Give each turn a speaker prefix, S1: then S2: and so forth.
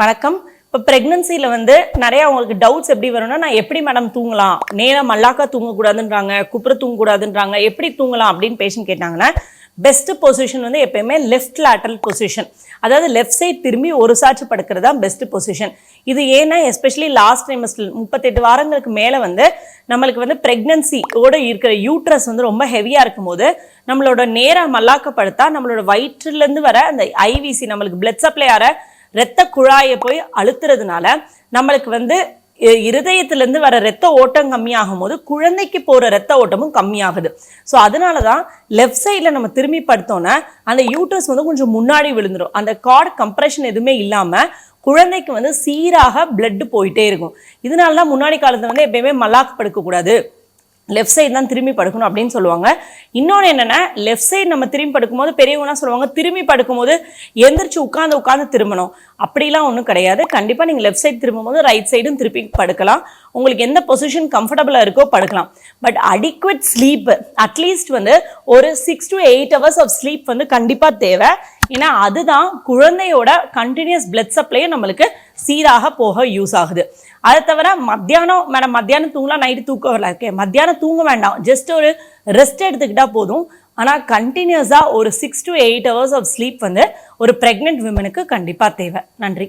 S1: வணக்கம். இப்போ ப்ரெக்னன்சியில் வந்து நிறையா அவங்களுக்கு டவுட்ஸ் எப்படி வரும்னா நான் எப்படி மேடம் தூங்கலாம்? நேராக மல்லாக்கா தூங்கக்கூடாதுன்றாங்க குப்புற தூங்கக்கூடாதுன்றாங்க எப்படி தூங்கலாம் அப்படின்னு பேஷண்ட் கேட்டாங்கன்னா பெஸ்ட்டு பொசிஷன் வந்து எப்பயுமே லெஃப்ட் லேட்டரல் பொசிஷன் அதாவது லெஃப்ட் சைட் திரும்பி ஒரு சாட்சி படுக்கிறது தான் பெஸ்ட் பொசிஷன் இது ஏன்னா எஸ்பெஷலி லாஸ்ட் ட்ரைமஸ்டர் முப்பத்தெட்டு வாரங்களுக்கு மேலே வந்து நம்மளுக்கு வந்து ப்ரெக்னன்சியோடு இருக்கிற யூட்ரஸ் வந்து ரொம்ப ஹெவியாக இருக்கும்போது நம்மளோட நேராக மல்லாக்கப்படுத்தா நம்மளோட வயிற்றுலேருந்து வர அந்த ஐவிசி நம்மளுக்கு பிளட் சப்ளை ஆகிற இரத்த குழாயை போய் அழுத்துறதுனால நம்மளுக்கு வந்து இருதயத்திலேருந்து வர ரத்த ஓட்டம் கம்மியாகும் போது குழந்தைக்கு போகிற ரத்த ஓட்டமும் கம்மியாகுது. ஸோ அதனால தான் லெஃப்ட் சைடில் நம்ம திரும்பி படுத்தோன்னே அந்த யூட்ரஸ் வந்து கொஞ்சம் முன்னாடி விழுந்துடும் அந்த கார்டு கம்ப்ரெஷன் எதுவுமே இல்லாமல் குழந்தைக்கு வந்து சீராக blood போயிட்டே இருக்கும். இதனால தான் முன்னாடி காலத்தில் வந்து எப்பயுமே மல்லாக்கு படுக்கக்கூடாது லெஃப்ட் சைடு தான் திரும்பி படுக்கணும் அப்படின்னு சொல்லுவாங்க. இன்னொன்று என்னென்னா லெஃப்ட் சைடு நம்ம திரும்பி படுக்கும்போது பெரியவங்களாம் சொல்லுவாங்க திரும்பி படுக்கும்போது எந்திரிச்சு உட்காந்து உட்காந்து திரும்பணும். அப்படிலாம் ஒன்றும் கிடையாது. கண்டிப்பாக நீங்கள் லெஃப்ட் சைடு திரும்பும்போது ரைட் சைடும் திருப்பி படுக்கலாம். உங்களுக்கு எந்த பொசிஷன் கம்ஃபர்டபுளாக இருக்கோ படுக்கலாம். But adequate sleep at least வந்து ஒரு six to eight hours of sleep வந்து கண்டிப்பாக தேவை. ஏன்னா அதுதான் குழந்தையோட கண்டினியூஸ் பிளட் சப்ளையும் நம்மளுக்கு சீராக போக யூஸ் ஆகுது. அதை தவிர மத்தியானம் மேடம் மத்தியானம் தூங்கலாம் நைட்டு தூக்கம் வரல. ஓகே மத்தியானம் தூங்க வேண்டாம். ஜஸ்ட் ஒரு ரெஸ்ட் எடுத்துக்கிட்டால் போதும். ஆனால் கண்டினியூஸாக ஒரு six to eight hours of sleep வந்து ஒரு ப்ரெக்னென்ட் விமனுக்கு கண்டிப்பாக தேவை. நன்றி.